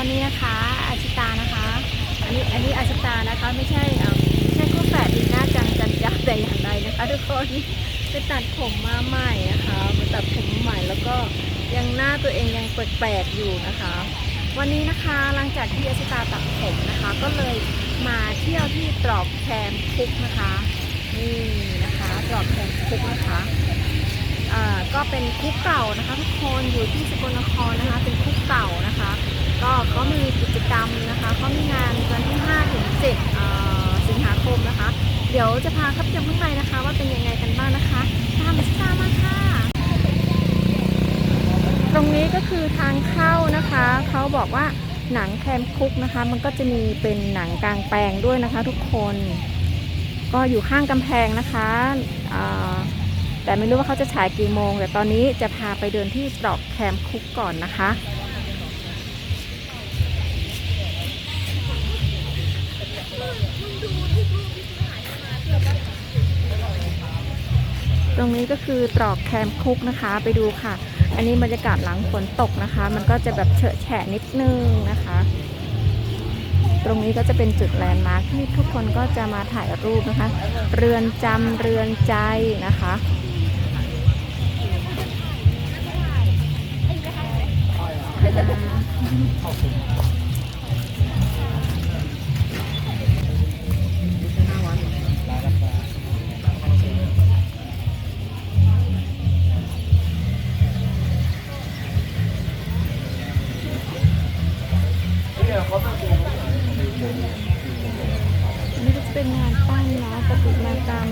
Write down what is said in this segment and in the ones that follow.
อนนี้นะคะอาชิตานะคะ อันนี้อันนี้อาชิตานะคะไม่ใช่ไม่ใช่คู่แฝดดีน่าจังจันยักษ์แต่อย่างใดนะคะทุกคนไปตัดผมมาใหม่นะคะมาตัดผมใหม่แล้วก็ยังหน้าตัวเองยังแปลกๆอยู่นะคะ วันนี้นะคะหลังจากที่อาชิตาตัดผมนะคะ ก็เลยมาเที่ยวที่ตรอกแคมคุกนะคะนี่นะคะตรอกแคมคุกนะคะก็เป็นคุกเก่านะคะ ทุกคนอยู่ที่สกลนครนะคะ เป็นคุกเก่านะคะ ก็เขามีกิจกรรมนะคะเขามีงานวันที่5ถึง7สิงหาคมนะคะ เดี๋ยวจะพาเข้าไปชมข้างในนะคะ ว่าเป็นยังไงกันบ้างนะคะตามมาชิตามมาค่ะ ตรงนี้ก็คือทางเข้านะคะเขาบอกว่าหนังแคมคุกนะคะ มันก็จะมีเป็นหนังกลางแปลงด้วยนะคะ ทุกคน ก็อยู่ข้างกำแพงนะคะแต่ไม่รู้ว่าเขาจะฉายกี่โมง แต่ตอนนี้จะพาไปเดินที่ตรอกแคมคุกก่อนนะคะ ตรงนี้ก็คือตรอกแคมคุกนะคะไปดูค่ะ อันนี้บรรยากาศหลังฝนตกนะคะ มันก็จะแบบเฉอะแฉะนิดนึงนะคะ ตรงนี้ก็จะเป็นจุดแลนด์มาร์คที่ทุกคนก็จะมาถ่ายรูปนะคะ เรือนจำเรือนใจนะคะ อันนี้ก็จะเป็นงานปั้นเนาะประติมากรรม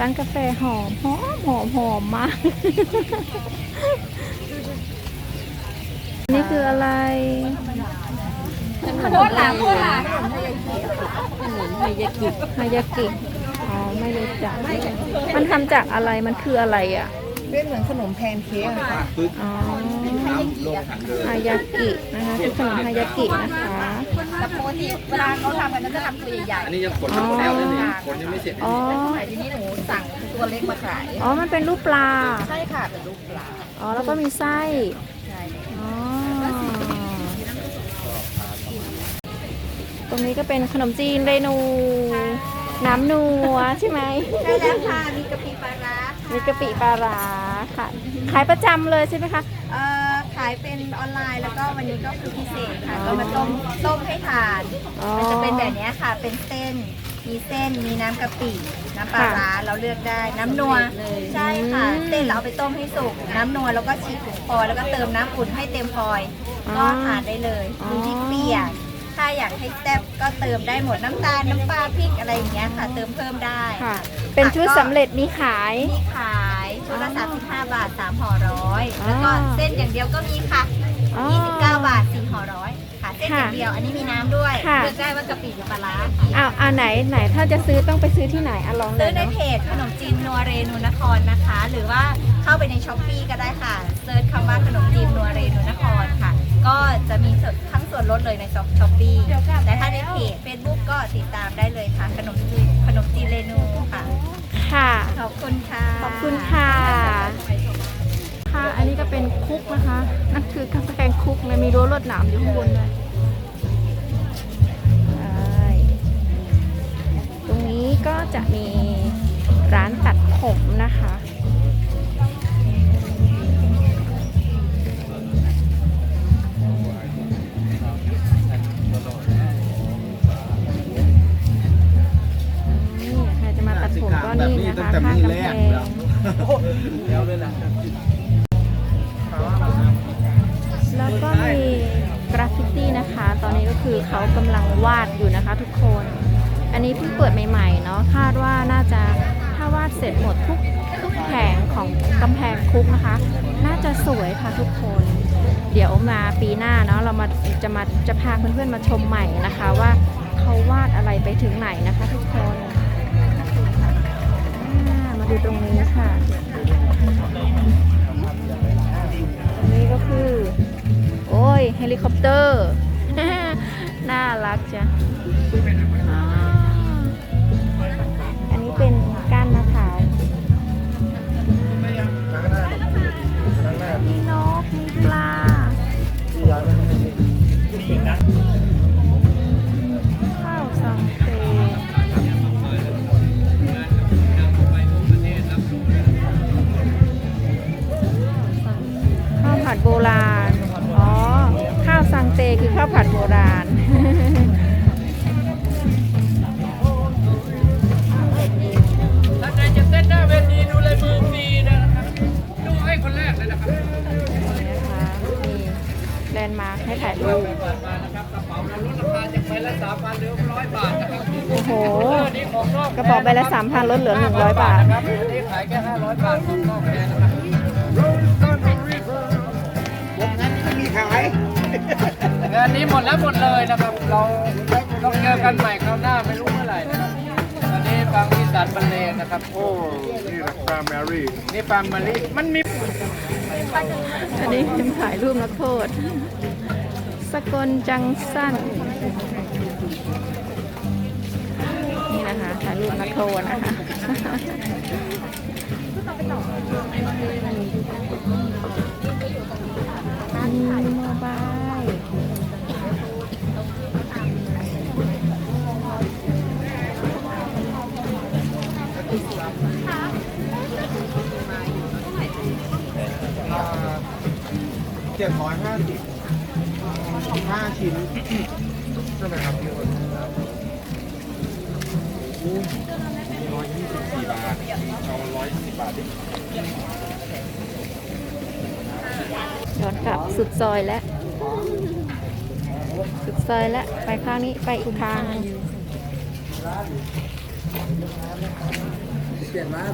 ร้านกาแฟหอมหอมหอมหอมมาก นี่คืออะไร โคตรหลาโคตรหลาฮายากิอ๋อไม่รู้จักมันทำจากอะไรมันคืออะไรอะเป็นเหมือนขนมแพนเค้กอะค่ะอ๋อฮายากินะคะคือขนมฮายากินะคะแต่ปกติเวลาเขาทำกันก็จะทำตัวใหญ่อันนี้ยังขนยังไม่แล้วเลยนี่ขนยังไม่เสร็จเลยอ๋อๆแต่ทีนี้หนูสั่งตัวเล็กมาขายอ๋อมันเป็นรูปปลาใช่ค่ะเป็นลูกปลาอ๋อแล้วก็มีไส้ ใช่ อ๋อ ต รงนี้ก็เป็นขนมจีนเรนู น้ำนัวใช่ไหมใช่แล้วค่ะ มีกะปิปลาร้ามีกะปิปลาร้าค่ะ ขายประจำเลยใช่ไหมคะ เอ่อขายเป็นออนไลน์แล้วก็วันนี้ก็คือพิเศษค่ะ ก็มาต้มต้มให้ทาน อ๋อ มันจะเป็นแบบเนี้ยค่ะ เป็นเส้น มีเส้น มีน้ำกะปิ น้ำปลาร้าเราเลือกได้ น้ำนัว ใช่ค่ะ อืมเส้นเราเอาไปต้มให้สุก น้ำนัวแล้วก็ฉีกถุงฟอยล์แล้วก็เติมน้ำอุ่นให้เต็มฟอยล์อ๋อก็ทานได้เลยอ๋อมีพริกเปียก ถ้าอยากให้แซ่บก็เติมได้หมดน้ำตาลน้ำปลาพริกอะไรอย่างเงี้ยค่ะ เติมเพิ่มได้ค่ะ เป็นชุดสำเร็จมีขาย มีขายชุดละ35 บาท 3ห่อร้อยอ๋อแล้วก็เส้นอย่างเดียวก็มีค่ะ อ๋อ29 บาท 4ห่อร้อยค่ะเส้นอย่างเดียวอันนี้มีน้ำด้วยค่ะ เลือกได้ว่ากะปิหรือปลาร้าอ้าวอ่าไหนไหนถ้าจะซื้อต้องไปซื้อที่ไหนอะลองเลซื้อยในเนาะเพจขนมจีนนัวเรนูนครนะคะ หรือว่าเข้าไปในช้อปปีก็ได้ค่ะเซิร์ชคำว่าขนมจีนนัวเรนูนครค่ะ ก็จะมีส่วนทั้งส่วนลดเลยในช้อปปีแต่ถ้าในเพจ Facebook ก็ติดตามได้เลยค่ะขนมจีนขนมจีนเรนูค่ะ ค่ะ ขอบคุณค่ะ ขอบคุณค่ะ ค่ะ อันนี้ก็เป็นคุกนะคะ นั่นคือกาแฟคุกเลยมีรั้วรวดหนามอยู่ข้างบนเลยใช่ตรงนี้ก็จะมีร้านตัดผมนะคะ จะพาเพื่อนๆมาชมใหม่นะคะว่าเขาวาดอะไรไปถึงไหนนะคะทุกคนมาดูตรงนี้ค่ะตรงนี้ก็คือ โอ้ยเฮลิคอปเตอร์ น่ารักจ้ะ ข้าวผัดโบราณท่านใดจะเต้นหน้าเวทีดูเลยมือฟรีนะครับดูให้คนแรกเลยนะครับนี่นะคะมีแลนด์มาร์คให้ถ่ายรูปเปิดมานะครับกระเป๋าลดราคาจากใบละสามพันเหลือร้อยบาทนะครับโอ้โหนี่ของนอกกระเป๋าใบละ3,000ลดเหลือ100บาทนะครับนนี้ขายแค่ห้าร้อยบาทของนอกแพงนะครับงาย นนี้หมดแล้วหมดเลยนะครับ เราต้องเจอกันใหม่คราวหน้าไม่รู้เมื่อไหร่นะครับวันนี้ฟังพิสานบรรเลงนะครับ โอ้ นี่แหละปลาแมรี่นี่ฟาร์มมะลิมันมี อันนี้เป็นถ่ายรูปนักโทษ สกลจังสั้น นี่นะคะถ่ายรูปนักโทษนะคะ เจ็ดร้อยห้าสิบห้าชิ้นใช่ไหมครับพี่อ้นร้อยยี่สิบสี่บาทเอาร้อยสิบบาทดิย้อนกลับสุดซอยแล้ว สุดซอยแล้ว ไปข้างนี้ไปอีกทางเปลี่ยนร้าน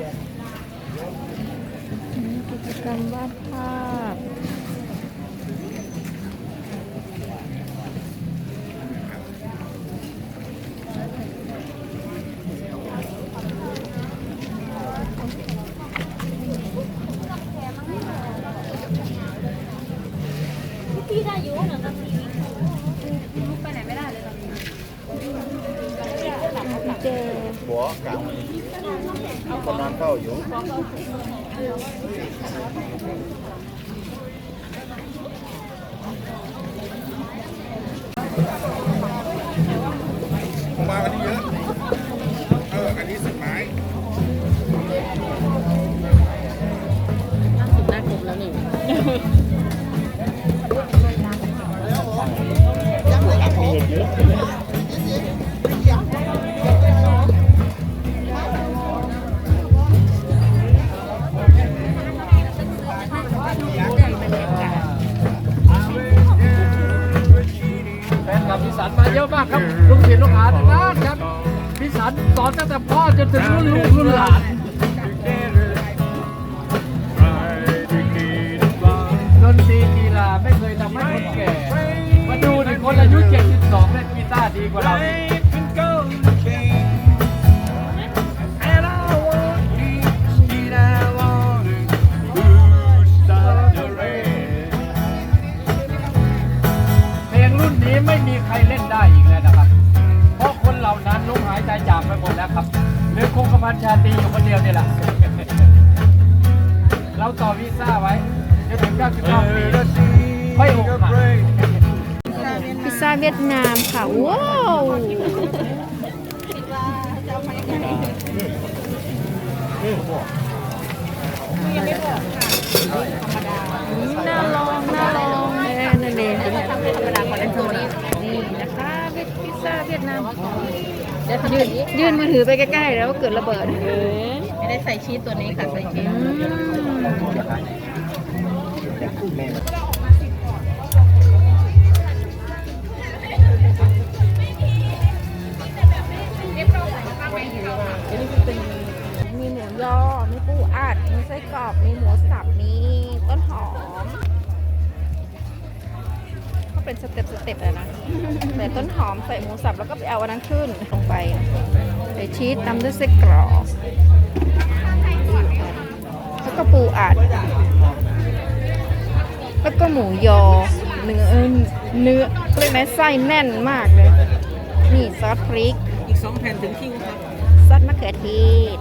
กิจกรรมวาดภาพพี่ได้อยู่เหมือนมุกไปไหนไม่ได้เลยตอนนี้เจหัวกลาง ประมาณเก้าอยู่ผมมาวันนี้เยอะ เออ อันนี้สิบไม้แฟ สันมาเยอะมากครับลูกศิษย์ลูกหาทั้งนั้นครับพี่สันสอนตั้งแต่พ่อจนถึงรุ่นลูกรุ่นหลานดนตรีกีฬาไม่เคยทำให้คนแก่ มาดูดิคนอายุ 72เล่นกีตาร์ดีกว่าเรา งกระพันชาตรีอยู่คนเดียวนี่แหละ เราต่อวีซ่าไว้จนถึง99ปีไม่อกหักพิซซ่าเวียดนามค่ะ ว้าวน่าลองน่าลองแน่นั่นเองธรรมดาคอนเทนต์นี่นะคะพิซซ่าเวียดนาม ยืนยื่นมือถือไปใกล้ๆแล้วเกิดระเบิดไม่ได้ใส่ชีสตัวนี้ค่ะใส่ชีสมีหมูยอ มีปูอัด มีไส้กรอกมีหมูสับ มีต้นหอม ก็เป็นสเต็ปสเต็ปเลยนะ ใส่ต้นหอมใส่หมูสับแล้วก็ไปเอาอันนั้นขึ้นลงไปใส่ชีสตำด้วยไส้กรอกแล้วก็ปูอัด แล้วก็หมูยอเนื้อเออเนื้อเรียกไหนไส้แน่นมากเลย นี่ซอสพริก อีกสองแผ่นถึงคิวครับซอสมะเขือเทศ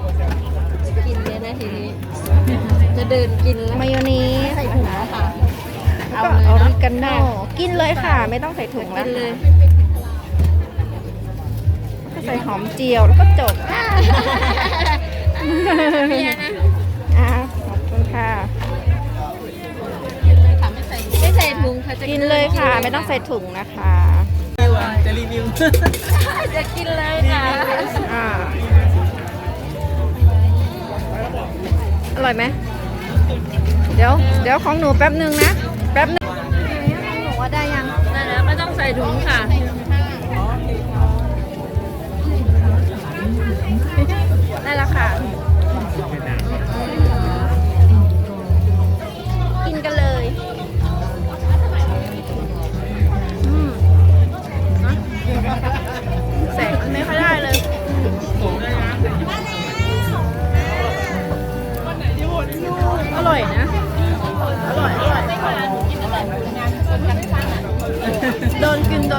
กินเลยนะทีนี้ จะเดินกินแล้วมายองเนสใส่ถุงแล้วค่ะแล้ว ก็ออริกาโน่กินเลยค่ะ ไม่ต้องใส่ถุงแล้วกินเลยก็ใส่หอมเจียวแล้วก็จบเนี่ยนะอะขอบคุณค่ะไม่ใส่ไม่ใส่ถุงค่ะจะกินเลยค่ะ ไม่ต้องใส่ถุงนะคะจะรีวิวจะกินเลยค่ะอ่าอร่อยไหมเดี๋ยว เดี๋ยวของหนูแป๊บนึงนะ ได้ยัง ได้แล้วไม่ต้องใส่ถุงค่ะ ได้แล้วค่ะ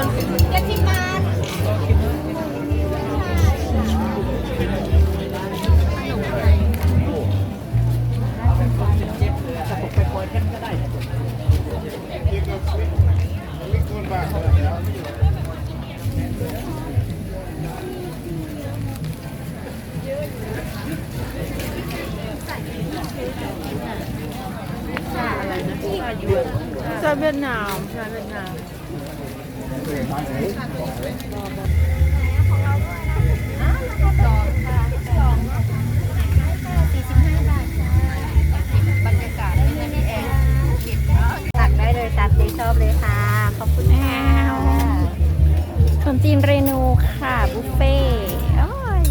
น บุฟเฟ่ต์โอ้ย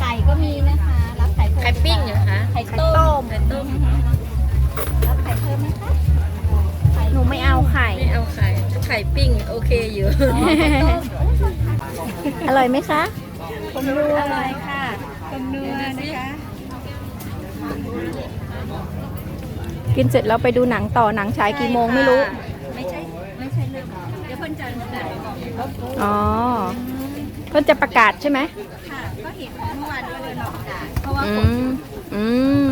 ไก่ก็มีนะคะ รับไข่ไข่ปิ้งเหรอคะไข่ต้มไข่ต้มรับไข่เพิ่มไหมคะหนูไม่เอาไข่ ไม่เอาไข่ ไข่ปิ้งโอเคอยู่อร่อยไหมคะอร่อยค่ะต้มเนื้อนะคะ กินเสร็จแล้วไปดูหนังต่อหนังฉายกี่โมงไม่รู้ ไม่ใช่ ไม่ใช่เรื่องเดี๋ยวเพิ่นจะจ่ายบอกอ๋อเพิ่นจะประกาศใช่ไหมค่ะ ก็เห็นเมื่อวานก็เดินออกจากเพราะว่าอืฝนมอืม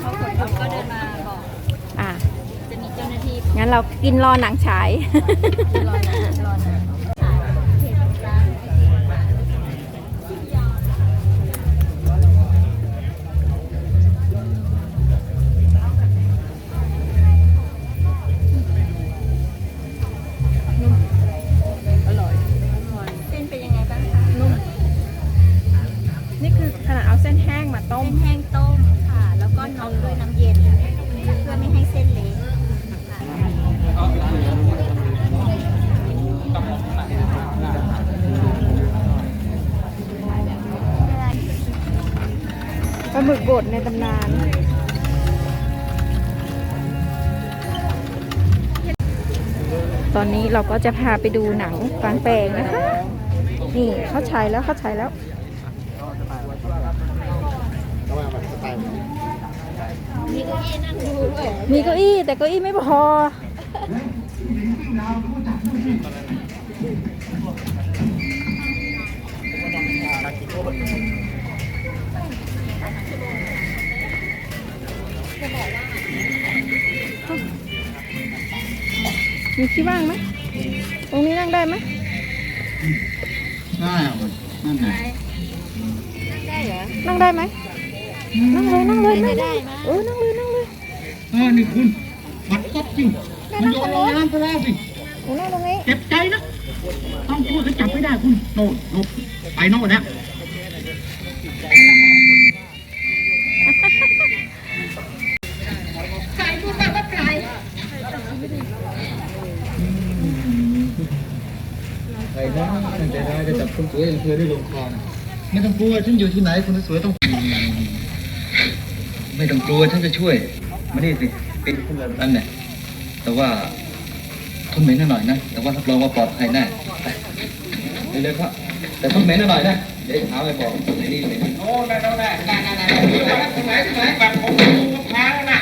เขาฝนตกก็เดินมาบอก อะจะมีเจ้าหน้าที่งั้นเรากินรอหนังฉาย รอนะรอน หมึกบดในตำนาน ตอนนี้เราก็จะพาไปดูหนังกลางแปลงนะคะ นี่เขาฉายแล้วเขาฉายแล้วมีเก้าอี้นั่งดูด้วยมีเก้าอี้แต่เก้าอี้ไม่พอ มีที่ว่างไหมตรงนี้นั่งได้ไหมได้นั่นไงนั่งได้ไหมนั่งเลยนั่งเลยนั่งเลยเออนั่งเลยนั่งเลยเออนี่คุณมันตบจริงมันโยนลงน้ำไปแล้วสิหนูนั่งตรงนี้เจ็บใจนะ ต้องช่วยเขาจับไม่ได้คุณโน่นโน่นไปโน่นนะ ใจร้ายจะจับคนสวยอย่างเธอได้ลงคอนะไม่ต้องกลัวฉันอยู่ที่ไหนคนสวยต้อง ไม่ต้องกลัวฉันจะช่วยมานี่สิเป็นคนแบบนั้นเนี่ยแต่ว่าทนเหม็นหน่อยนะ แต่ว่ารับรองว่าปลอดภัยแน่ไปเร็วๆครับแต่ทนเหม็นหน่อยนะเดี๋ยวหาไปบอกไหนนี่ไหนนี่โอ้ได้ได้ได้ได้ได้ได้ตรงไหนตรงไหนแบบผมดูลูกค้าแล้วนะ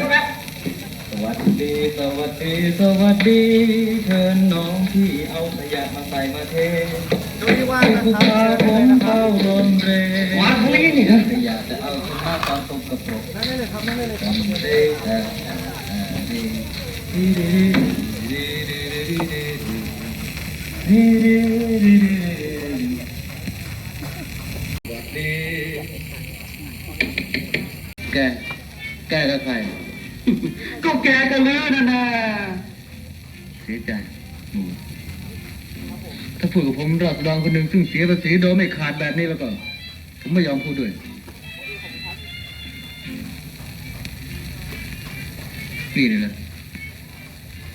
ดูนะ วัสดีสวัสดีสวัสดีเชิญน้องที่เอาขยะมาใส่มาเทดูที่ว่าให้นะผู้ครัพาบผมเข้าโรงเรียนวางทะเลนี่นะอยากจะเอาชนะความตกกระปรกนั่นเลยครับนั่นเลยครับเด้เอ่อเอ่อดีดีดีดีดีดีดีดีดีดีดีแกแกกับใคร ก็แกกับลือนั่นนะเสียใจหนูถ้าพูดกับผมรับรองคนหนึ่งซึ่งเสียภาษีโดยไม่ขาดแบบนี้แล้วก็ ผมไม่ยอมพูดด้วยนี่เลยนะ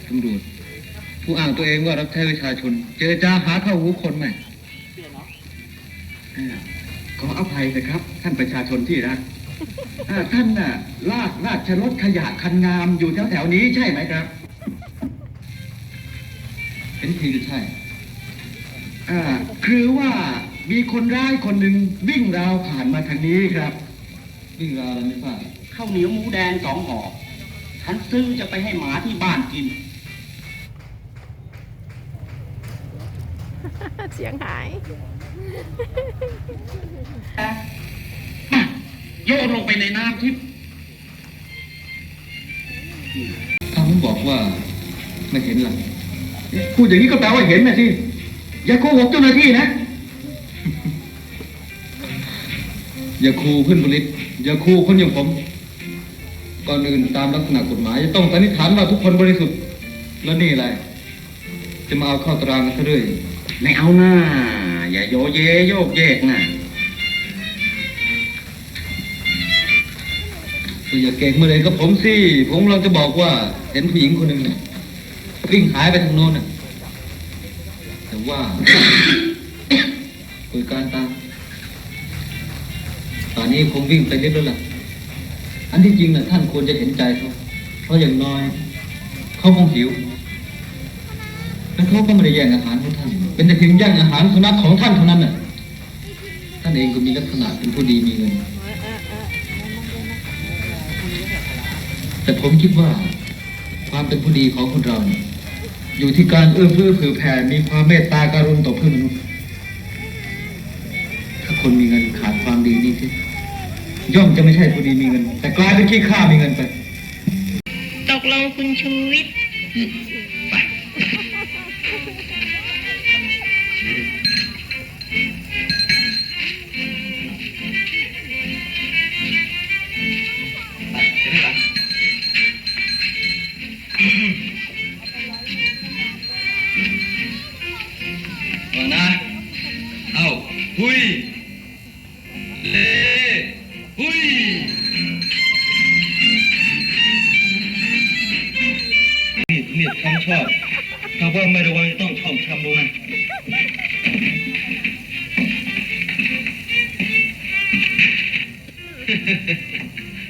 ตำรวจผู้อ้างตัวเองว่ารับใช้ประชาชน เจรจาหาเข้าหูคนไหมอ่าขออภัยนะครับ ท่านประชาชนที่รัก อ่าท่านน่ะลากราชรถขยะคันงามอยู่แถวแถวๆนี้ใช่ไหมครับ เป็นทีหรือใช่ อ่าคือว่ามีคนร้ายคนหนึ่งวิ่งราวผ่านมาทางนี้ครับ วิ่งราวอะไรไม่ทราบข้าวเหนียวหมูแดงสองห่อฉันซื้อจะไปให้หมาที่บ้านกิน เสียงหาย โยนลงไปในน้ำทิพย์ถ้าผมบอกว่าไม่เห็นล่ะพูดอย่างนี้ก็แปลว่าเห็นนะสิอย่าโกหกเจ้าหน้าที่นะ อย่าคูเพื่อนผลิตอย่าคูคนอย่างผมก่อนอื่นตามลักษณะกฎหมายจะต้องสันนิษฐานว่าทุกคนบริสุทธิ์แล้วนี่อะไร จะมาเอาเข้าตารางกันซะด้วยไม่เอาหน้าอย่าโยเยโยกเยกนะ ก็อย่าเก่งมาเลยกับผมสิ ผมเราจะบอกว่าเห็นผู้หญิงคนหนึ่งเนี่ยวิ่งหายไปทางโน้นน่ะแต่ว่าคุยการตามตอนนี้คงวิ่งไปเรื่อยแล้วล่ะอันที่จริงน่ะท่านควรจะเห็นใจเขาเพราะอย่างน้อย เขาคงหิวแล้วเขาก็ไม่ได้แย่งอาหารของท่าน เป็นแต่เพียงแย่งอาหารสุนัขของท่านเท่านั้นน่ะท่านเองก็มีลักษณะเป็นผู้ดีมีเงิน แต่ผมคิดว่าความเป็นผู้ดีของคนเราเนี่ยอยู่ที่การเอื้อเฟื้อเผื่อแผ่มีความเมตตาการุณต่อเพื่อนมนุษย์ถ้าคนมีเงินขาดความดีนี่สิย่อมจะไม่ใช่ผู้ดีมีเงิน แต่กลายเป็นขี้ข้ามีเงินไป ตกลงคุณชูวิทย์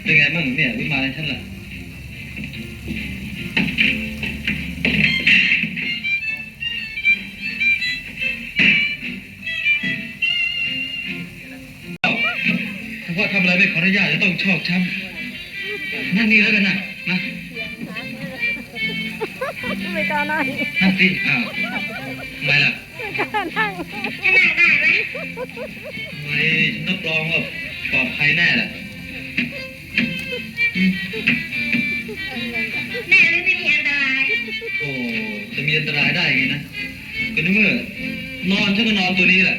เป็นไงบ้างเนี่ยวิมานฉันล่ะถ้าพ่อทำอะไรไม่ขออนุญาตจะต้องชอกช้ำนั่งนี่แล้วกันนะนะไม่กล้านั่งนั่งสิอ้าวทำไมล่ะไม่กล้านั่งขนาดได้ไหมทำไมฉันรับรองว่าปลอดภัยแน่แหละ จะมีอันตรายได้ไงนะก็นึกว่านอนฉันก็นอนตัวนี้แหละ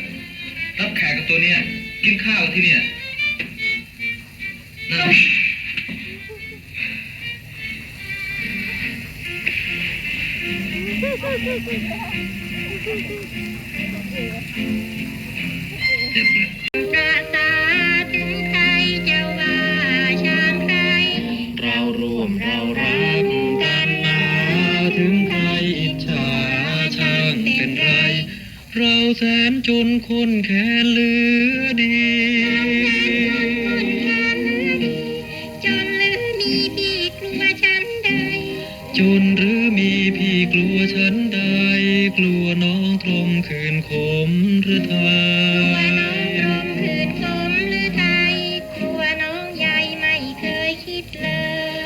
รับแขกกับตัวเนี้ยกินข้าวกับที่เนี่ยนั่นเจ็บเลย แสนจนคนแค้นเหลือดีจนหรือมีพี่กลัวฉันใดจนหรือมีพี่กลัวฉันใดกลัวน้องตรมคืนขมหรือไทกลัวน้องรมขืนสมหรือไทยกลัวน้องใหญ่ไม่เคยคิดเล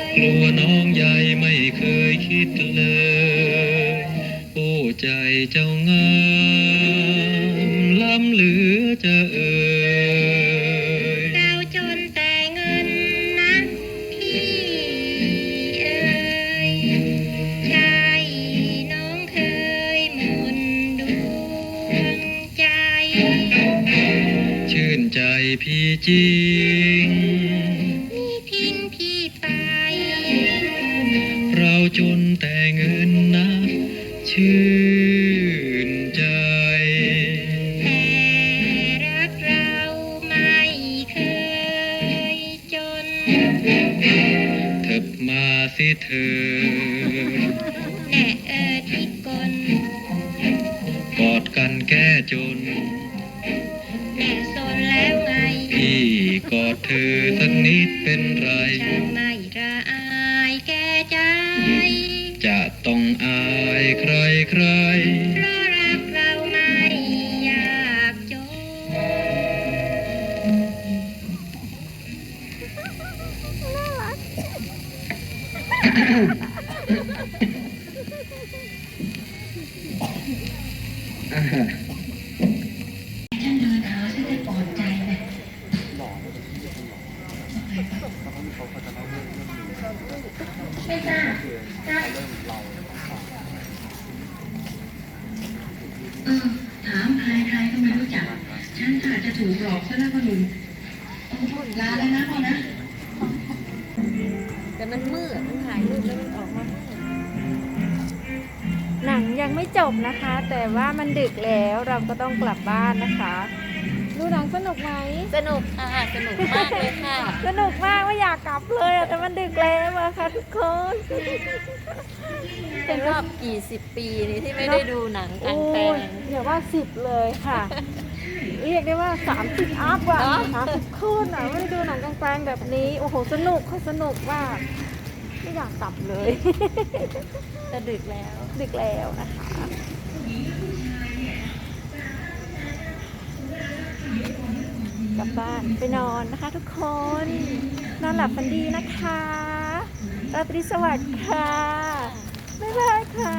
ยกลัวน้องใหญ่ไม่เคยคิดเลย โอ้ใจเจ้างา จริง นี่ทิ้งพี่ไป เราจนแต่เงินนะชื่นใจ แต่รักเราไม่เคยจน เถิบมาสิเธอแน่เออที่กล กอดกันแก้จน นี้เป็นไรจะไม่ระอายแก่ใจ จะต้องอายใครใครเพราะรักเราไม่อยากจน ดูหนังสนุกไหม สนุกค่ะ สนุกมากเลยค่ะ สนุกมากว่าอยากกลับเลยอะแต่มันดึกแล้วอะค่ะทุกคนเป็นรอบกี่สิบปีนี่ที่ไม่ได้ดูหนังกลางแปลโอ้งยอย่าว่าสิบเลยค่ะ เรียกได้ว่าสามสิบอัพอะเนอะสามสิบคืนอะไม่ได้ดูหนังกลางแปลงแบบนี้ โอ้โหสนุกค่ะสนุกมากไม่อยากกลับเลยจะดึกแล้ว ดึกแล้วนะคะ กลับบ้านไปนอนนะคะทุกคน นอนหลับฝันดีนะคะราตรีสวัสดิ์ค่ะ บ๊ายบายค่ะ